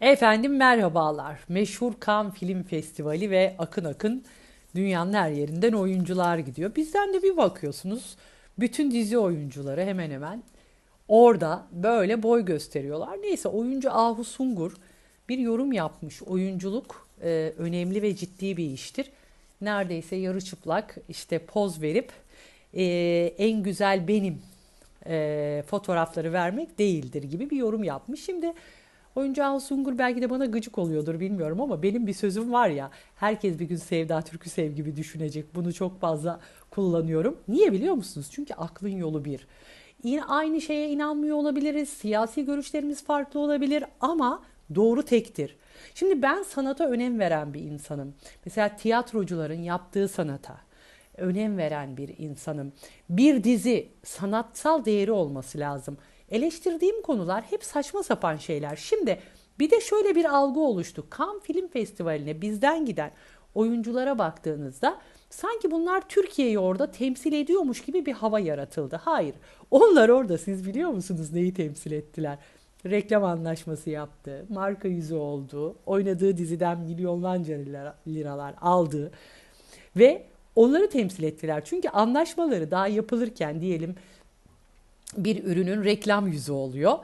Efendim merhabalar. Meşhur Cannes Film Festivali ve akın akın dünyanın her yerinden oyuncular gidiyor. Bizden de bir bakıyorsunuz bütün dizi oyuncuları hemen hemen orada böyle boy gösteriyorlar. Neyse oyuncu Ahu Sungur bir yorum yapmış. Oyunculuk e, önemli ve ciddi bir iştir. Neredeyse yarı çıplak işte poz verip e, en güzel benim e, fotoğrafları vermek değildir gibi bir yorum yapmış. Şimdi oyuncu Ahu Sungur belki de bana gıcık oluyordur bilmiyorum ama benim bir sözüm var ya herkes bir gün Sevda Türk'ü sev gibi düşünecek. Bunu çok fazla kullanıyorum. Niye biliyor musunuz? Çünkü aklın yolu bir. Yine aynı şeye inanmıyor olabiliriz. Siyasi görüşlerimiz farklı olabilir ama doğru tektir. Şimdi ben sanata önem veren bir insanım. Mesela tiyatrocuların yaptığı sanata önem veren bir insanım. Bir dizi sanatsal değeri olması lazım. Eleştirdiğim konular hep saçma sapan şeyler. Şimdi bir de şöyle bir algı oluştu. Cannes Film Festivali'ne bizden giden oyunculara baktığınızda sanki bunlar Türkiye'yi orada temsil ediyormuş gibi bir hava yaratıldı. Hayır. Onlar orada siz biliyor musunuz neyi temsil ettiler? Reklam anlaşması yaptı, marka yüzü oldu, oynadığı diziden milyonlarca liralar aldı ve onları temsil ettiler. Çünkü anlaşmaları daha yapılırken diyelim bir ürünün reklam yüzü oluyor.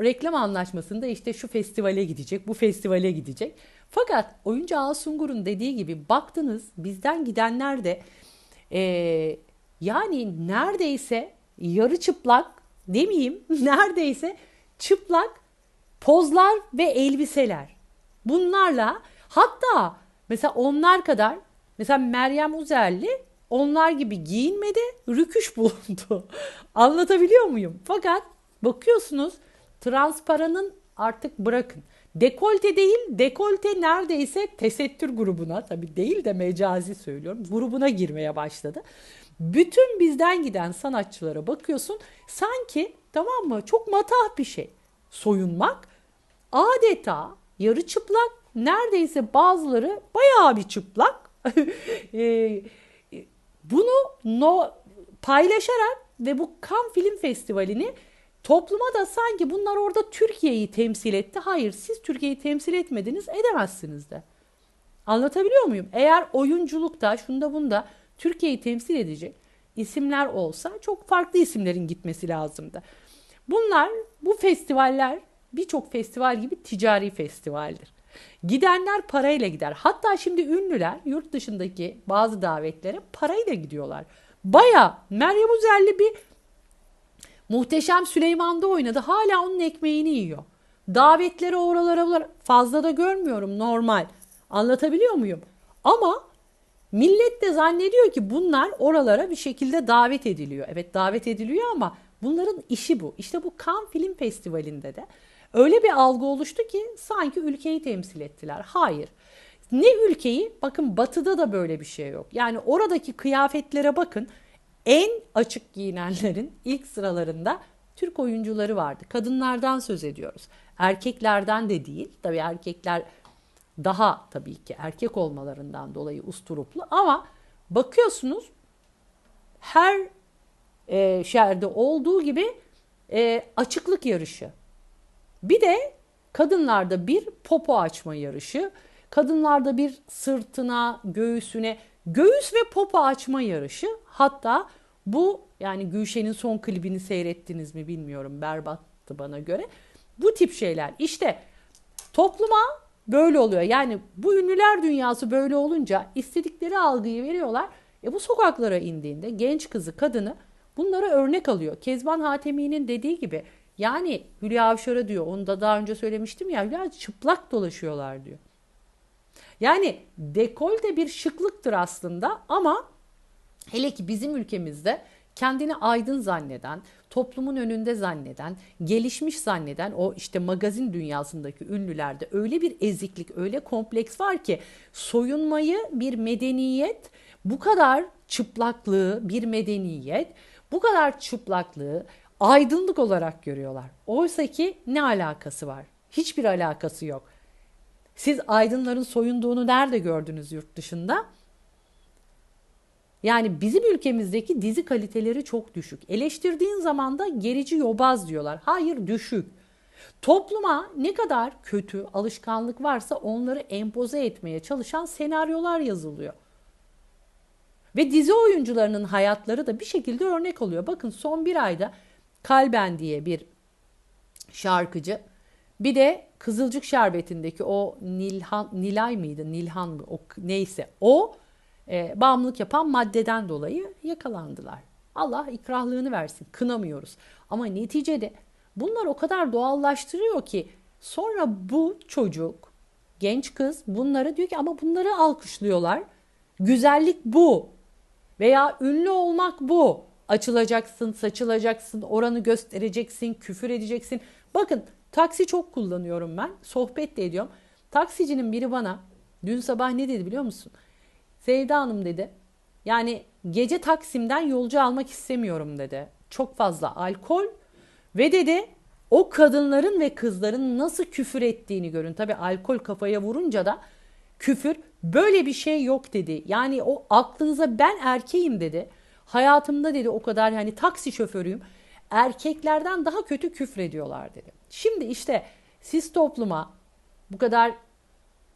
Reklam anlaşmasında işte şu festivale gidecek, bu festivale gidecek. Fakat oyuncu Asungur'un dediği gibi baktınız bizden gidenler de e, yani neredeyse yarı çıplak demeyeyim neredeyse çıplak pozlar ve elbiseler. Bunlarla hatta mesela onlar kadar mesela Meryem Uzerli onlar gibi giyinmedi, rüküş bulundu. Anlatabiliyor muyum? Fakat bakıyorsunuz transparanın artık bırakın. Dekolte değil, dekolte neredeyse tesettür grubuna, tabii değil de mecazi söylüyorum, grubuna girmeye başladı. Bütün bizden giden sanatçılara bakıyorsun, sanki tamam mı çok matah bir şey. Soyunmak adeta yarı çıplak, neredeyse bazıları bayağı bir çıplak. bunu no, paylaşarak ve bu Cannes Film Festivali'ni topluma da sanki bunlar orada Türkiye'yi temsil etti. Hayır siz Türkiye'yi temsil etmediniz edemezsiniz de. Anlatabiliyor muyum? Eğer oyunculukta şunda bunda Türkiye'yi temsil edecek isimler olsa çok farklı isimlerin gitmesi lazımdı. Bunlar bu festivaller birçok festival gibi ticari festivaldir. Gidenler parayla gider. Hatta şimdi ünlüler yurt dışındaki bazı davetlere parayla gidiyorlar. Baya Meryem Uzerli bir Muhteşem Süleyman'da oynadı. Hala onun ekmeğini yiyor. Davetlere oralara fazla da görmüyorum normal. Anlatabiliyor muyum? Ama millet de zannediyor ki bunlar oralara bir şekilde davet ediliyor. Evet davet ediliyor ama bunların işi bu. İşte bu Cannes Film Festivali'nde de Öyle bir algı oluştu ki sanki ülkeyi temsil ettiler. Hayır. Ne ülkeyi? Bakın batıda da böyle bir şey yok. Yani oradaki kıyafetlere bakın. En açık giyinenlerin ilk sıralarında Türk oyuncuları vardı. Kadınlardan söz ediyoruz. Erkeklerden de değil. Tabii erkekler daha tabii ki erkek olmalarından dolayı usturuplu ama bakıyorsunuz her e, şerde olduğu gibi e, açıklık yarışı. Bir de kadınlarda bir popo açma yarışı, kadınlarda bir sırtına, göğsüne, göğüs ve popo açma yarışı. Hatta bu yani Gülşen'in son klibini seyrettiniz mi bilmiyorum berbattı bana göre. Bu tip şeyler işte topluma böyle oluyor. Yani bu ünlüler dünyası böyle olunca istedikleri algıyı veriyorlar. E bu sokaklara indiğinde genç kızı, kadını bunlara örnek alıyor. Kezban Hatemi'nin dediği gibi yani Hülya Avşar'a diyor, onu da daha önce söylemiştim ya, Hülya çıplak dolaşıyorlar diyor. Yani dekolte bir şıklıktır aslında ama hele ki bizim ülkemizde kendini aydın zanneden, toplumun önünde zanneden, gelişmiş zanneden o işte magazin dünyasındaki ünlülerde öyle bir eziklik, öyle kompleks var ki soyunmayı bir medeniyet, bu kadar çıplaklığı bir medeniyet, bu kadar çıplaklığı aydınlık olarak görüyorlar. Oysa ki ne alakası var? Hiçbir alakası yok. Siz aydınların soyunduğunu nerede gördünüz yurt dışında? Yani bizim ülkemizdeki dizi kaliteleri çok düşük. Eleştirdiğin zaman da gerici yobaz diyorlar. Hayır düşük. Topluma ne kadar kötü alışkanlık varsa onları empoze etmeye çalışan senaryolar yazılıyor. Ve dizi oyuncularının hayatları da bir şekilde örnek oluyor. Bakın son bir ayda Kalben diye bir şarkıcı bir de Kızılcık Şerbeti'ndeki o Nilhan, Nilay mıydı Nilhan mı o, neyse o e, bağımlılık yapan maddeden dolayı yakalandılar. Allah ikrahlığını versin kınamıyoruz. Ama neticede bunlar o kadar doğallaştırıyor ki sonra bu çocuk genç kız bunları diyor ki ama bunları alkışlıyorlar. Güzellik bu. Veya ünlü olmak bu. Açılacaksın, saçılacaksın, oranı göstereceksin, küfür edeceksin. Bakın taksi çok kullanıyorum ben. Sohbet de ediyorum. Taksicinin biri bana dün sabah ne dedi biliyor musun? Sevda Hanım dedi. Yani gece Taksim'den yolcu almak istemiyorum dedi. Çok fazla alkol ve dedi o kadınların ve kızların nasıl küfür ettiğini görün. Tabi alkol kafaya vurunca da küfür böyle bir şey yok dedi. Yani o aklınıza ben erkeğim dedi. Hayatımda dedi o kadar yani taksi şoförüyüm. Erkeklerden daha kötü küfür ediyorlar dedi. Şimdi işte siz topluma bu kadar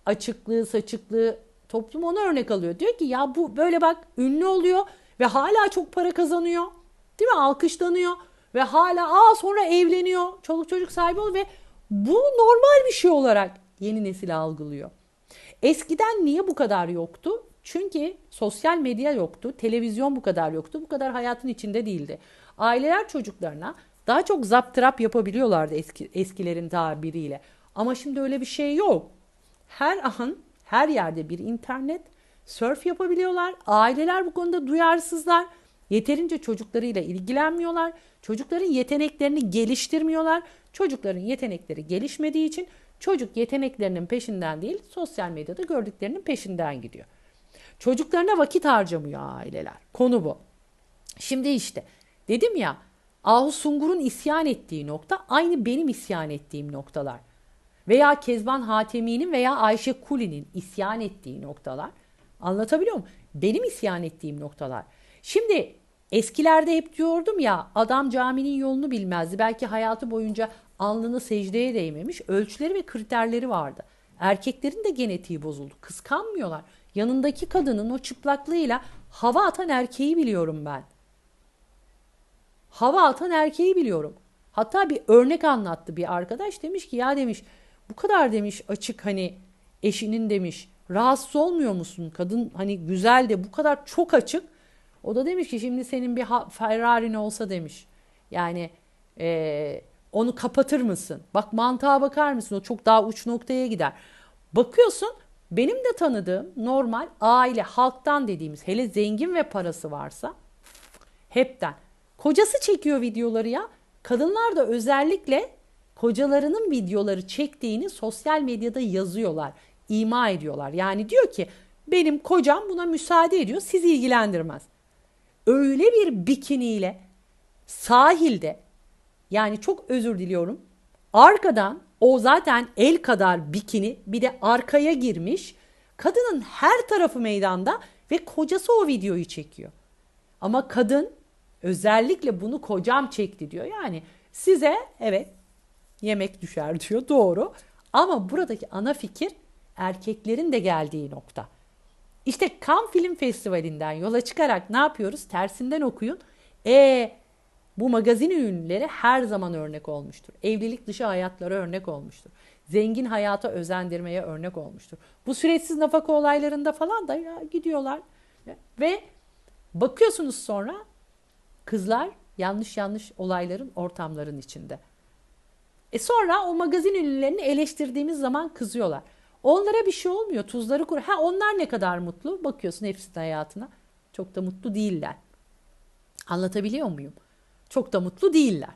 açıklığı, saçıklığı toplum ona örnek alıyor. Diyor ki ya bu böyle bak ünlü oluyor ve hala çok para kazanıyor. Değil mi? Alkışlanıyor ve hala aa sonra evleniyor. Çoluk çocuk sahibi oluyor ve bu normal bir şey olarak yeni nesil algılıyor. Eskiden niye bu kadar yoktu? Çünkü sosyal medya yoktu, televizyon bu kadar yoktu, bu kadar hayatın içinde değildi. Aileler çocuklarına daha çok zaptırap yapabiliyorlardı eski, eskilerin tabiriyle. Ama şimdi öyle bir şey yok. Her an, her yerde bir internet, surf yapabiliyorlar. Aileler bu konuda duyarsızlar. Yeterince çocuklarıyla ilgilenmiyorlar. Çocukların yeteneklerini geliştirmiyorlar. Çocukların yetenekleri gelişmediği için çocuk yeteneklerinin peşinden değil, sosyal medyada gördüklerinin peşinden gidiyor. Çocuklarına vakit harcamıyor aileler. Konu bu. Şimdi işte dedim ya Ahu Sungur'un isyan ettiği nokta aynı benim isyan ettiğim noktalar. Veya Kezban Hatemi'nin veya Ayşe Kuli'nin isyan ettiği noktalar. Anlatabiliyor muyum? Benim isyan ettiğim noktalar. Şimdi eskilerde hep diyordum ya adam caminin yolunu bilmezdi. Belki hayatı boyunca alnını secdeye değmemiş. Ölçüleri ve kriterleri vardı. Erkeklerin de genetiği bozuldu. Kıskanmıyorlar. Yanındaki kadının o çıplaklığıyla hava atan erkeği biliyorum ben. Hava atan erkeği biliyorum. Hatta bir örnek anlattı bir arkadaş demiş ki ya demiş bu kadar demiş açık hani eşinin demiş rahatsız olmuyor musun? Kadın hani güzel de bu kadar çok açık. O da demiş ki şimdi senin bir Ferrari'n olsa demiş. Yani e, onu kapatır mısın? Bak mantığa bakar mısın? O çok daha uç noktaya gider. Bakıyorsun benim de tanıdığım normal aile halktan dediğimiz hele zengin ve parası varsa hepten. Kocası çekiyor videoları ya. Kadınlar da özellikle kocalarının videoları çektiğini sosyal medyada yazıyorlar, ima ediyorlar. Yani diyor ki benim kocam buna müsaade ediyor, sizi ilgilendirmez. Öyle bir bikiniyle sahilde yani çok özür diliyorum. Arkadan o zaten el kadar bikini bir de arkaya girmiş. Kadının her tarafı meydanda ve kocası o videoyu çekiyor. Ama kadın özellikle bunu kocam çekti diyor. Yani size evet yemek düşer diyor doğru. Ama buradaki ana fikir erkeklerin de geldiği nokta. İşte Cannes Film Festivali'nden yola çıkarak ne yapıyoruz? Tersinden okuyun. E bu magazin ünlüleri her zaman örnek olmuştur. Evlilik dışı hayatlara örnek olmuştur. Zengin hayata özendirmeye örnek olmuştur. Bu süreçsiz nafaka olaylarında falan da ya gidiyorlar. Ve bakıyorsunuz sonra kızlar yanlış yanlış olayların ortamların içinde. E sonra o magazin ünlülerini eleştirdiğimiz zaman kızıyorlar. Onlara bir şey olmuyor. Tuzları kur. Ha onlar ne kadar mutlu? Bakıyorsun hepsinin hayatına. Çok da mutlu değiller. Anlatabiliyor muyum? Çok da mutlu değiller.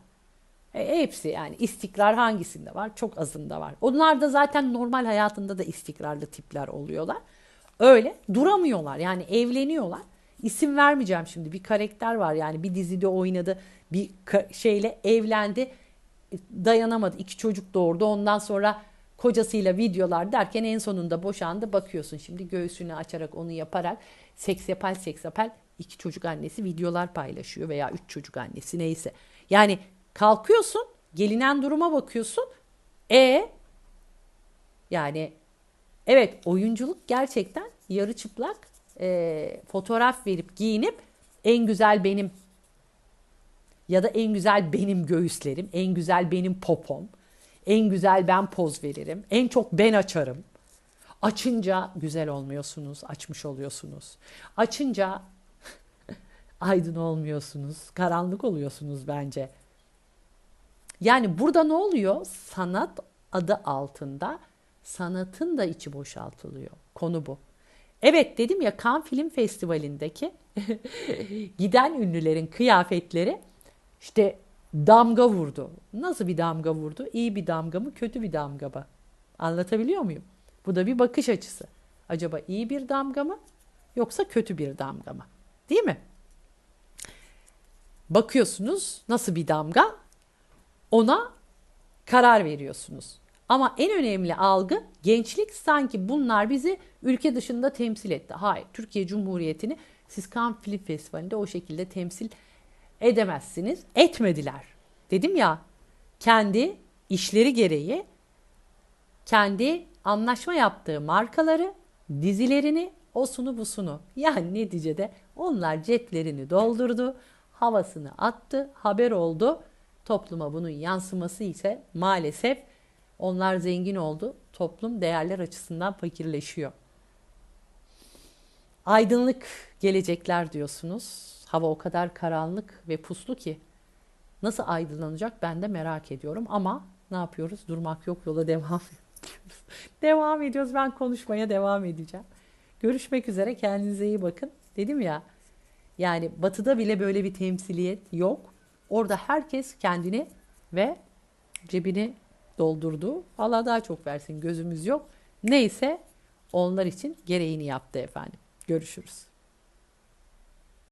E, hepsi yani istikrar hangisinde var? Çok azında var. Onlar da zaten normal hayatında da istikrarlı tipler oluyorlar. Öyle duramıyorlar yani evleniyorlar. İsim vermeyeceğim şimdi bir karakter var yani bir dizide oynadı bir şeyle evlendi e, dayanamadı iki çocuk doğurdu ondan sonra kocasıyla videolar derken en sonunda boşandı bakıyorsun şimdi göğsünü açarak onu yaparak seks yapal seks yapal iki çocuk annesi videolar paylaşıyor veya üç çocuk annesi neyse. Yani kalkıyorsun gelinen duruma bakıyorsun E yani evet oyunculuk gerçekten yarı çıplak e, fotoğraf verip giyinip en güzel benim ya da en güzel benim göğüslerim, en güzel benim popom, en güzel ben poz veririm, en çok ben açarım. Açınca güzel olmuyorsunuz, açmış oluyorsunuz. Açınca aydın olmuyorsunuz, karanlık oluyorsunuz bence. Yani burada ne oluyor? Sanat adı altında sanatın da içi boşaltılıyor. Konu bu. Evet dedim ya Cannes Film Festivali'ndeki giden ünlülerin kıyafetleri işte damga vurdu. Nasıl bir damga vurdu? İyi bir damga mı, kötü bir damga mı? Anlatabiliyor muyum? Bu da bir bakış açısı. Acaba iyi bir damga mı yoksa kötü bir damga mı? Değil mi? Bakıyorsunuz nasıl bir damga? Ona karar veriyorsunuz. Ama en önemli algı gençlik sanki bunlar bizi ülke dışında temsil etti. Hayır, Türkiye Cumhuriyeti'ni siz Cannes Film Festivali'nde o şekilde temsil edemezsiniz. Etmediler. Dedim ya kendi işleri gereği kendi anlaşma yaptığı markaları, dizilerini, osunu busunu yani neticede onlar ceplerini doldurdu, havasını attı, haber oldu. Topluma bunun yansıması ise maalesef onlar zengin oldu. Toplum değerler açısından fakirleşiyor. Aydınlık gelecekler diyorsunuz. Hava o kadar karanlık ve puslu ki nasıl aydınlanacak ben de merak ediyorum ama ne yapıyoruz? Durmak yok yola devam ediyoruz. devam ediyoruz. Ben konuşmaya devam edeceğim. Görüşmek üzere. Kendinize iyi bakın. Dedim ya yani batıda bile böyle bir temsiliyet yok. Orada herkes kendini ve cebini doldurdu. Allah daha çok versin gözümüz yok. Neyse onlar için gereğini yaptı efendim. Görüşürüz.